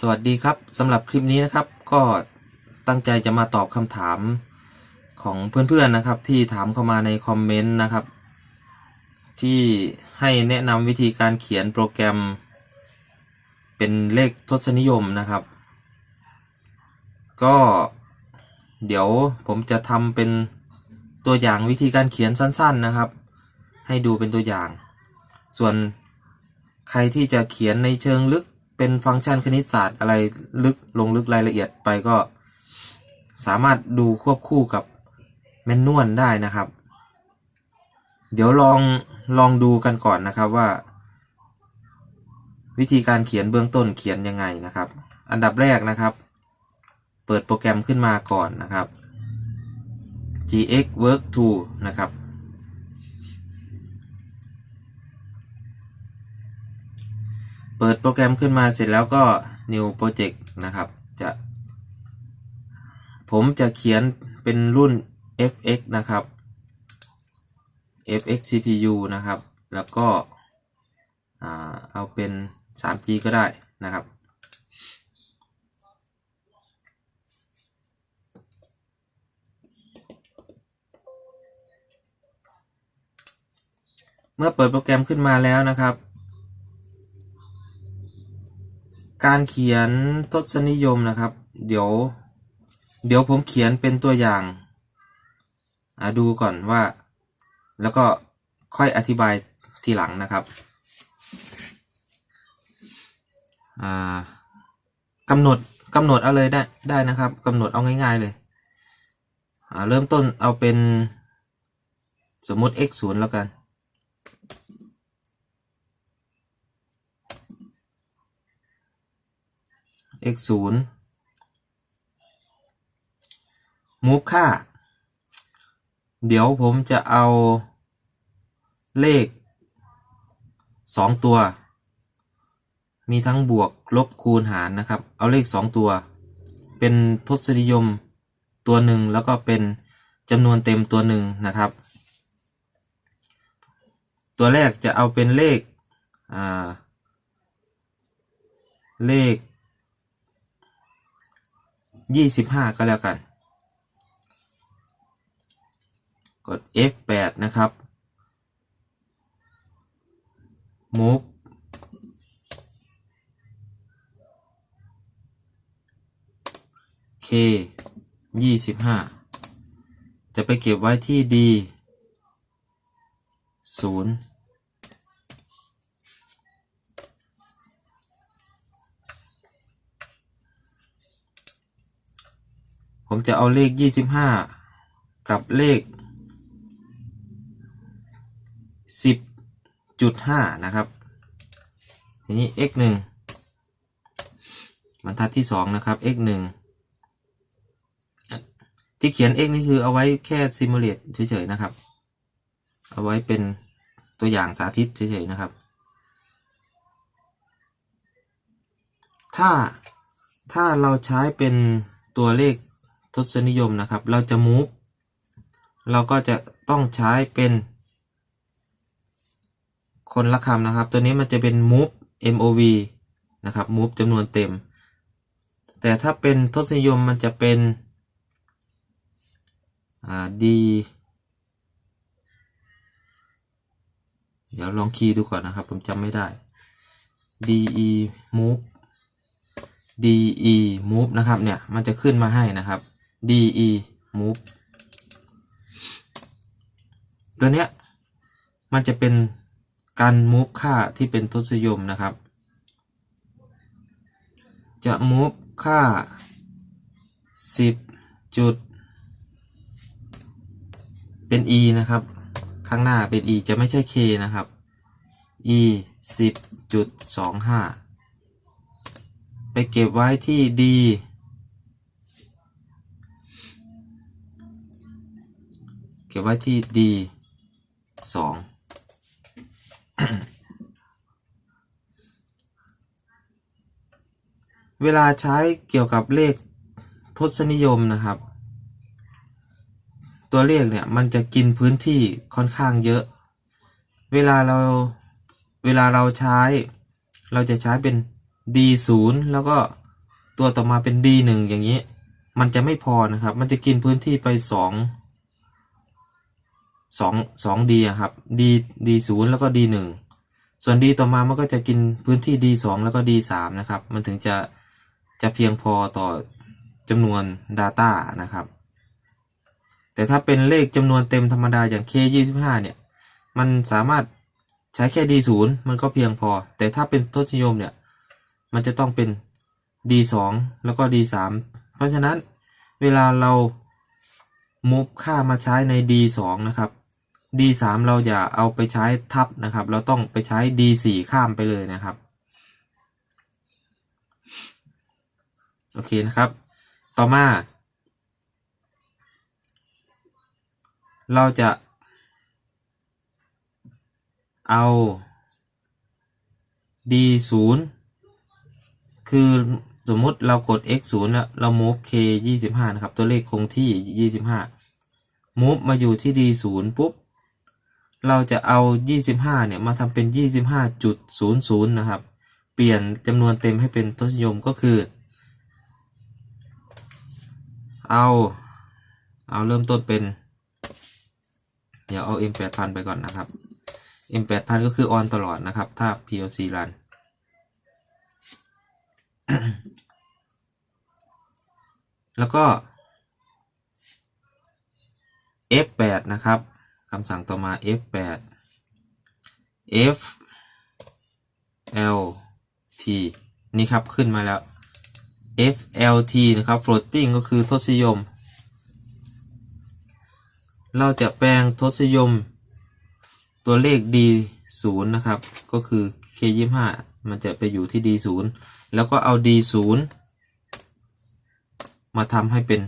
สวัสดีครับสำหรับคลิปนี้นะครับก็ตั้งใจจะมาตอบคำถามของเพื่อนๆนะครับ ที่ถามเข้ามาในคอมเมนต์นะครับ ที่ให้แนะนำวิธีการเขียนโปรแกรม เป็นเลขทศนิยมนะครับ ก็เดี๋ยวผมจะทำเป็นตัวอย่างวิธีการเขียนสั้น ๆนะครับ ให้ดูเป็นตัวอย่าง ส่วนใครที่จะเขียนในเชิงลึก เป็นฟังก์ชันคณิตศาสตร์อะไรลึกลงลึกรายละเอียดไปก็ สามารถดูควบคู่กับแมนนวลได้นะครับ เดี๋ยวลองลองดูกันก่อนนะครับว่า วิธีการเขียนเบื้องต้นเขียนยังไงนะครับ อันดับแรกนะครับ เปิดโปรแกรมขึ้นมาก่อนนะครับ gx work tool นะครับ เปิดโปรแกรมขึ้นมาเสร็จแล้วก็ new project นะครับจะ ผมจะเขียนเป็นรุ่น fx นะครับ fx cpu นะครับ แล้วก็เอาเป็น 3g ก็ได้นะครับ เมื่อเปิดโปรแกรมขึ้นมาแล้วนะครับ การเขียนทศนิยมนะครับ เดี๋ยว เดี๋ยวผมเขียนเป็นตัวอย่างอ่าดูก่อนว่า แล้วก็ค่อยอธิบายทีหลังนะครับอ่ากำหนดกำหนดเอาเลยได้ได้นะครับกำหนดเอาง่าย ๆเลยอ่าเริ่มต้นเอาเป็นสมมติ x 0แล้วกัน x ศูนย์ move ค่า เดี๋ยวผมจะเอาเลขสองตัว มีทั้งบวกลบคูณหารนะครับ เอาเลขสองตัว เป็นทศนิยมตัวหนึ่งแล้วก็เป็นจำนวนเต็มตัวหนึ่งนะครับ ตัวแรกจะเอาเป็นเลข อ่า เลข ยี่สิบห้าก็แล้วกัน กด F8 นะครับ move K ยี่สิบห้าจะไปเก็บไว้ที่ D ศูนย์ ผมจะเอาเลข25กับเลข10.5นะครับทีนี้ x 1บรรทัดที่2นะครับ x 1ที่เขียน x นี่คือเอาไว้แค่ simulate เฉยๆนะครับ เอาไว้เป็นตัวอย่างสาธิตเฉยๆนะครับ ถ้าถ้าเราใช้เป็นตัวเลข ทศนิยมนะครับ เราจะ move เราก็จะต้องใช้เป็น คนละคำนะครับ ตัวนี้มันจะเป็น move mov นะครับ move จำนวนเต็ม แต่ถ้าเป็นทศนิยมมันจะเป็นอ่า d เดี๋ยวลองคีย์ดูก่อนนะครับ ผมจำไม่ได้ de move de move นะครับเนี่ย มันจะขึ้นมาให้นะครับ de move ตัวเนี้ยมันจะเป็นการ move ค่าที่เป็นทศนิยมนะครับ จะ move ค่า 10 จุด เป็น e นะครับ ข้างหน้าเป็น e จะไม่ใช่ k นะครับ e 10จุด25 ไปเก็บไว้ที่ D เก็บไว้ที่ D สองเวลาใช้เกี่ยวกับเลขทศนิยมนะครับ ตัวเลขเนี่ยมันจะกินพื้นที่ค่อนข้างเยอะ เวลาเราเวลาเราใช้ เราจะใช้เป็น D 0 แล้วก็ตัวต่อมาเป็น D หนึ่งอย่างนี้ มันจะไม่พอนะครับ มันจะกินพื้นที่ไปสอง สองสองดีอะครับ D D ศูนย์แล้วก็ D หนึ่งส่วน D ต่อมามันก็จะกินพื้นที่ D สองแล้วก็ D สามนะครับ มันถึงจะจะเพียงพอต่อจำนวน Data นะครับ แต่ถ้าเป็นเลขจำนวนเต็มธรรมดาอย่าง K 2 5 เนี่ย มันสามารถใช้แค่ D ศูนย์มันก็เพียงพอ แต่ถ้าเป็นทศนิยมเนี่ย มันจะต้องเป็น D สองแล้วก็ D สามเพราะฉะนั้นเวลาเรามุฟค่ามาใช้ใน D สองนะครับ D สามเราอย่าเอาไปใช้ทับนะครับ เราต้องไปใช้ D สี่ข้ามไปเลยนะครับ โอเคนะครับ ต่อมา เราจะเอา D ศูนย์คือสมมุติเรากด x 0แล้วเรา move k 25 นะครับ ตัวเลขคงที่ 25 move มาอยู่ที่ d 0ปุ๊บ เราจะเอา 25 เนี่ย มาทำเป็น 25.00 นะครับ เปลี่ยนจำนวนเต็มให้เป็นทศนิยมก็คือ เอา เอาเริ่มต้นเป็น เดี๋ยวเอา m 8000ไปก่อนนะครับ m 8000ก็คือ on ตลอดนะครับ ถ้า PLC run แล้วก็ F8 นะครับ คำสั่งต่อมา F8 F L T นี่ครับขึ้นมาแล้ว F L T นะครับ floating ก็คือทศนิยม เราจะแปลงทศนิยม ตัวเลข D 0นะครับ ก็คือ K 25มันจะไปอยู่ที่ D 0แล้วก็เอา D 0มาทำให้เป็น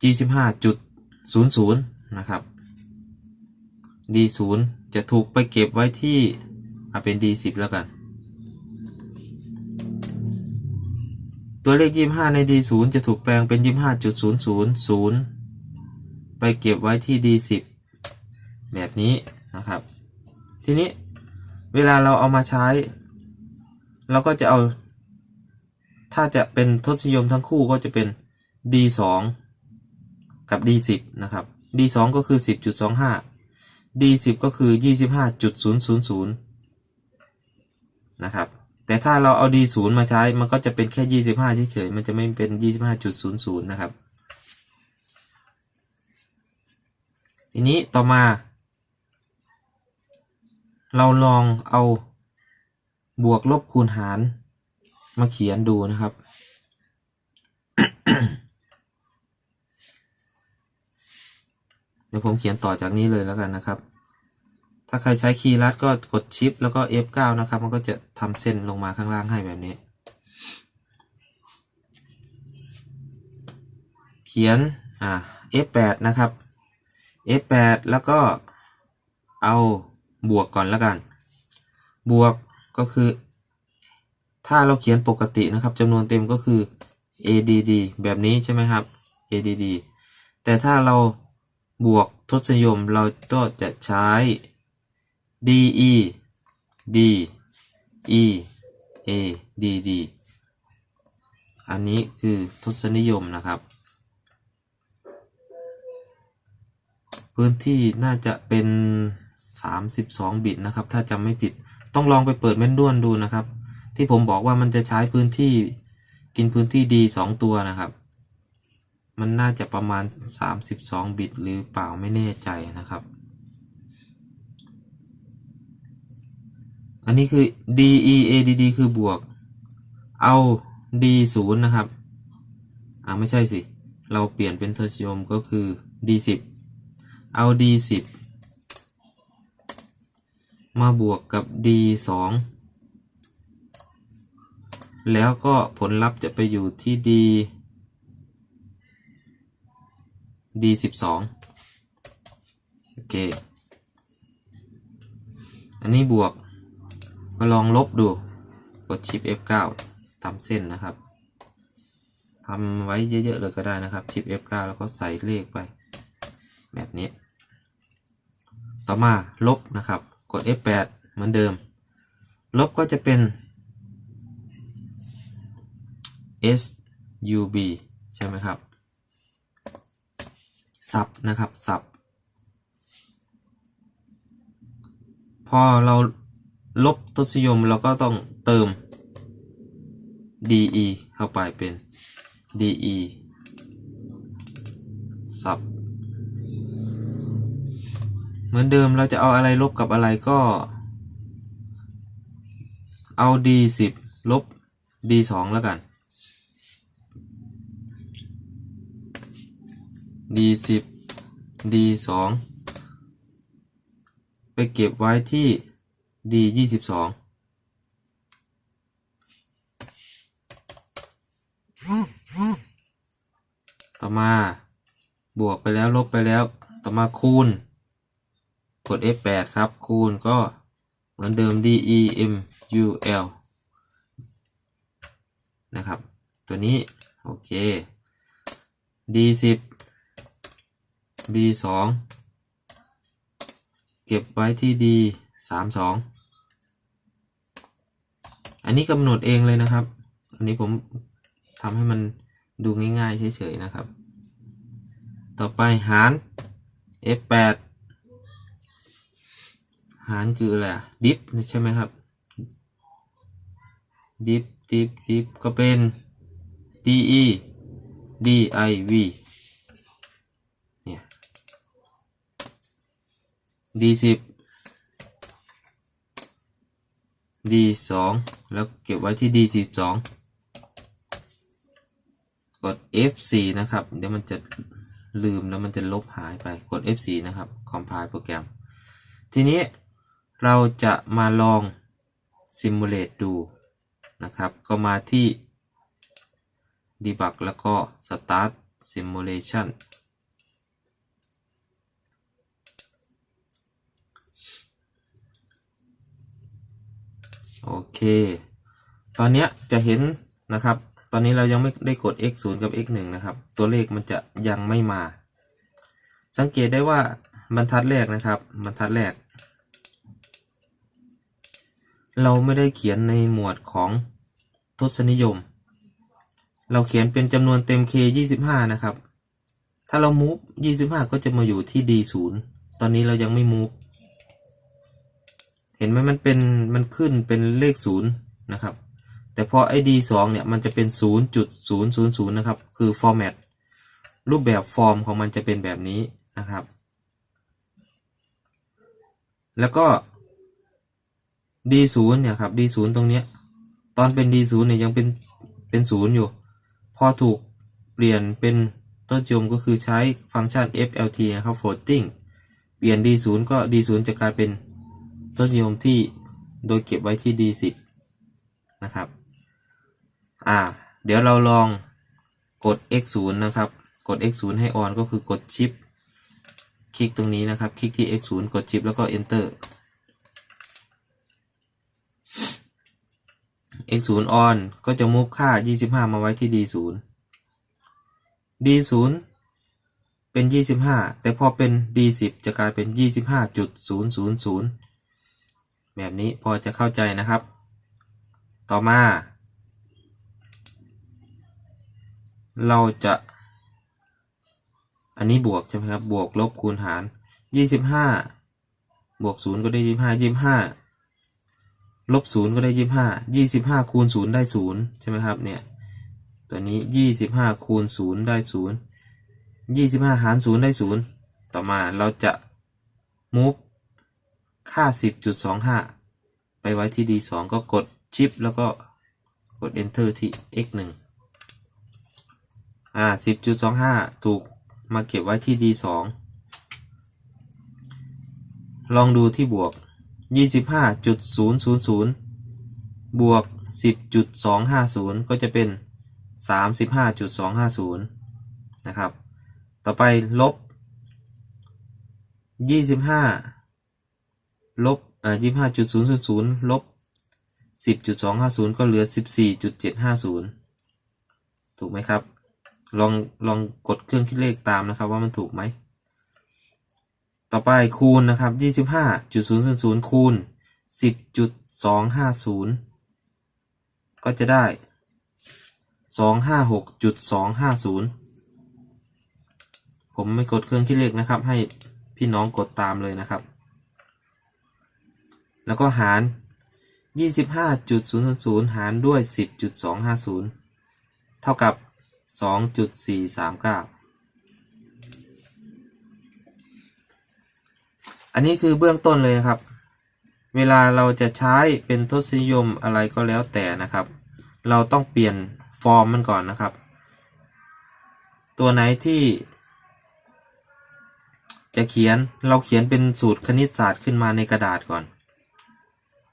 G 15.00 นะครับ D 0 จะถูกไปเก็บไว้ที่เอาเป็น D 10 แล้วกัน ตัวเลข 25 ใน D 0 จะถูกแปลงเป็น 25.000 ไปเก็บไว้ที่ D 10 แบบนี้นะครับ ทีนี้เวลาเราเอามาใช้ เราก็จะเอา ถ้าจะเป็นทศนิยมทั้งคู่ก็จะเป็น D 2 กับ D 10 นะครับ D 2ก็คือ 10.25 D 10ก็คือ 25.000 นะครับ แต่ถ้าเราเอา D 0มาใช้ มันก็จะเป็นแค่ 25 เฉยๆ มันจะไม่เป็น 25.00 นะครับ ทีนี้ต่อมา เราลองเอาบวกลบคูณหารมาเขียนดูนะครับ ดี๋ยวผมเขียนต่อจากนี้เลยแล้วกันนะครับ ถ้าใครใช้คีย์ลัดก็กดชิปแล้วก็ F9 นะครับ มันก็จะทำเส้นลงมาข้างล่างให้แบบนี้ เขียนอ่า F8 นะครับ F8 แล้วก็เอาบวกก่อนแล้วกัน บวกก็คือ ถ้าเราเขียนปกตินะครับจำนวนเต็มก็คือ add แบบนี้ใช่ไหมครับ add แต่ถ้าเรา บวกทศนิยมเราก็จะใช้ de d e a d d อันนี้คือทศนิยมนะครับ พื้นที่น่าจะเป็น 32 บิตนะครับ ถ้าจำไม่ผิดต้องลองไปเปิดแม่นนวลดูนะครับ ที่ผมบอกว่ามันจะใช้พื้นที่กินพื้นที่ดี 2 ตัวนะครับ มันน่าจะประมาณ 32 บิตหรือเปล่าไม่แน่ใจนะครับ อันนี้คือ d e a d d คือบวก เอา d 0นะครับ อ่าไม่ใช่สิ เราเปลี่ยนเป็นเทศนิยมก็คือ d 10เอา d 10มาบวกกับ d 2แล้วก็ผลลัพธ์จะไปอยู่ที่ d d 12โอเค อันนี้บวกมาลองลบดู กดชิป F9 ทำเส้นนะครับทำไว้เยอะๆเลยก็ได้นะครับ ชิป F9 แล้วก็ใส่เลขไป แบบนี้ ต่อมาลบนะครับ กด F8 เหมือนเดิม ลบก็จะเป็น S U B ใช่ไหมครับ ซับนะครับซับพอเราลบทศนิยมเราก็ต้องเติม de เข้าไปเป็น de ซับเหมือนเดิมเราจะเอาอะไรลบกับอะไรก็ เอา d 10ลบ d 2แล้วกัน d 10 d 2 ไปเก็บไว้ที่ d 22 ต่อมา บวกไปแล้วลบไปแล้ว ต่อมาคูณ กด F8 ครับ คูณก็เหมือนเดิม D E M U L นะครับ ตัวนี้ โอเค D 10 D 2เก็บไว้ที่ D 3 2อันนี้กำหนดเองเลยนะครับ อันนี้ผมทำให้มันดูง่ายๆเฉยๆนะครับ ต่อไปหาร F8 หารคืออะไรดิฟใช่ไหมครับ ดิฟดิฟดิฟก็เป็น de div เนี่ย d 10 d 2แล้วเก็บไว้ที่ d 12กด F4 นะครับ เดี๋ยวมันจะลืมแล้วมันจะลบหายไป กด F4 นะครับ compile โปรแกรม ทีนี้เราจะมาลอง simulate ดูนะครับ ก็มาที่ debug แล้วก็ start simulation โอเค ตอนนี้จะเห็นนะครับ ตอนนี้เรายังไม่ได้กด x 0กับ x 1นะครับ ตัวเลขมันจะยังไม่มา สังเกตได้ว่าบรรทัดแรกนะครับ บรรทัดแรก เราไม่ได้เขียนในหมวดของทศนิยม เราเขียนเป็นจำนวนเต็ม k 25 นะครับ ถ้าเรา move 25 ก็จะมาอยู่ที่ d 0ตอนนี้เรายังไม่ move เห็นไหมมันเป็นมันขึ้นเป็นเลข0นะครับ แต่พอไอ้ d 2เนี่ยมันจะเป็น 0.000 นะครับ คือ format รูปแบบฟอร์มของมันจะเป็นแบบนี้นะครับ แล้วก็ d0 เนี่ยครับ d0 ตรงเนี้ยตอนเป็น d0 เนี่ยยังเป็นเป็นศูนย์อยู่ พอถูกเปลี่ยนเป็นต้นยมก็คือใช้ฟังก์ชัน flt นะครับ floating เปลี่ยน d0 ก็ d0 จะกลายเป็น ต้นยมที่โดยเก็บไว้ที่ d10 นะครับ อ่า เดี๋ยวเราลองกด x0 นะครับ กด x0 ให้ on ก็คือกดชิป คลิกตรงนี้นะครับ คลิกที่ x0 กดชิปแล้วก็ enter x0 on ก็จะมุฟค่า 25 มาไว้ที่ d0 d0 เป็น 25 แต่พอเป็น d10 จะกลายเป็น 25.000 แบบนี้พอจะเข้าใจนะครับ ต่อมา เราจะ อันนี้บวกใช่ไหมครับ บวกลบคูณหาร 25 บวก 0 ก็ได้ 25 25 ลบ 0 ก็ได้ 25 25 คูณ 0 ได้ 0 ใช่ไหมครับ เนี่ย ตัวนี้ 25 คูณ 0 ได้ 0 25 หาร 0 ได้ 0 ต่อมาเราจะ move ค่า 10.25 ไปไว้ที่ d2 ก็กด shift แล้วก็กด enter ที่ x 1 อ่า 10.25 ถูกมาเก็บไว้ที่ d2 ลองดูที่บวก 25.000 บวก 10.250 ก็จะเป็น 35.250 นะครับ ต่อไปลบ 25 ลบอ่า25.000ลบ10.250ก็เหลือ14.750ถูกไหมครับ ลองลองกดเครื่องคิดเลขตามนะครับว่ามันถูกไหม ต่อไปคูณนะครับ25.000คูณ10.250ก็จะได้สองห้าหกจุดสองห้าศูนย์ผมไม่กดเครื่องคิดเลขนะครับ ให้พี่น้องกดตามเลยนะครับ แล้วก็หารยี่สิบห้าจุดศูนย์ศูนย์หารด้วยสิบจุดสองห้าศูนย์เท่ากับสองจุดสี่สามเก้าอันนี้คือเบื้องต้นเลยนะครับ เวลาเราจะใช้เป็นทศนิยมอะไรก็แล้วแต่นะครับ เราต้องเปลี่ยนฟอร์มมันก่อนนะครับ ตัวไหนที่จะเขียนเราเขียนเป็นสูตรคณิตศาสตร์ขึ้นมาในกระดาษก่อน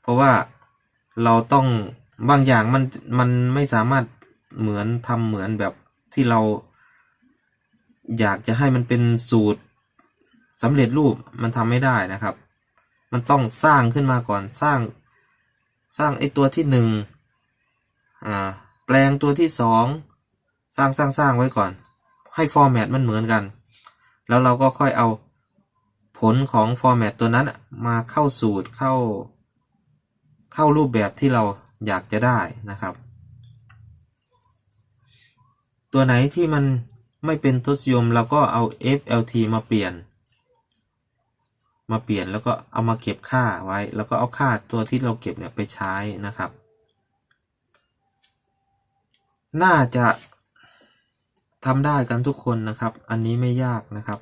เพราะว่าเราต้องบางอย่างมันมันไม่สามารถเหมือนทำเหมือนแบบที่เรา อยากจะให้มันเป็นสูตรสำเร็จรูปมันทำไม่ได้นะครับ มันต้องสร้างขึ้นมาก่อนสร้าง สร้างไอ้ตัวที่หนึ่งอ่าแปลงตัวที่สองสร้างสร้างสร้างไว้ก่อน ให้ฟอร์แมตมันเหมือนกัน แล้วเราก็ค่อยเอาผลของฟอร์แมตตัวนั้นมาเข้าสูตรเข้า เข้ารูปแบบที่เราอยากจะได้นะครับ ตัวไหนที่มันไม่เป็นทศนิยมเราก็เอา FLT มาเปลี่ยน มาเปลี่ยนแล้วก็เอามาเก็บค่าไว้ แล้วก็เอาค่าตัวที่เราเก็บเนี่ยไปใช้นะครับ น่าจะทำได้กันทุกคนนะครับ อันนี้ไม่ยากนะครับ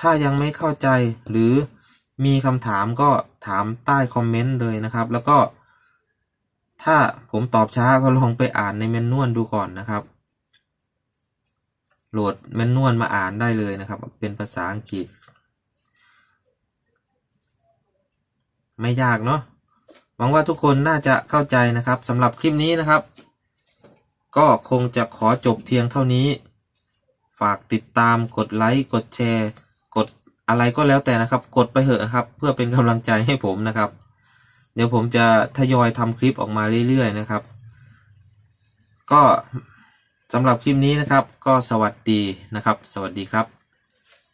ถ้ายังไม่เข้าใจหรือ มีคำถามก็ถามใต้คอมเมนต์เลยนะครับ แล้วก็ถ้าผมตอบช้าก็ลองไปอ่านในเมนนวลดูก่อนนะครับ โหลดเมนนวลมาอ่านได้เลยนะครับ เป็นภาษาอังกฤษ ไม่ยากเนาะหวังว่าทุกคนน่าจะเข้าใจนะครับสำหรับคลิปนี้นะครับ ก็คงจะขอจบเพียงเท่านี้ ฝากติดตามกดไลค์กดแชร์ อะไรก็แล้วแต่นะครับ กดไปเถอะครับ เพื่อเป็นกำลังใจให้ผมนะครับ เดี๋ยวผมจะทยอยทำคลิปออกมาเรื่อยๆนะครับ ก็สำหรับคลิปนี้นะครับ ก็สวัสดีนะครับ สวัสดีครับ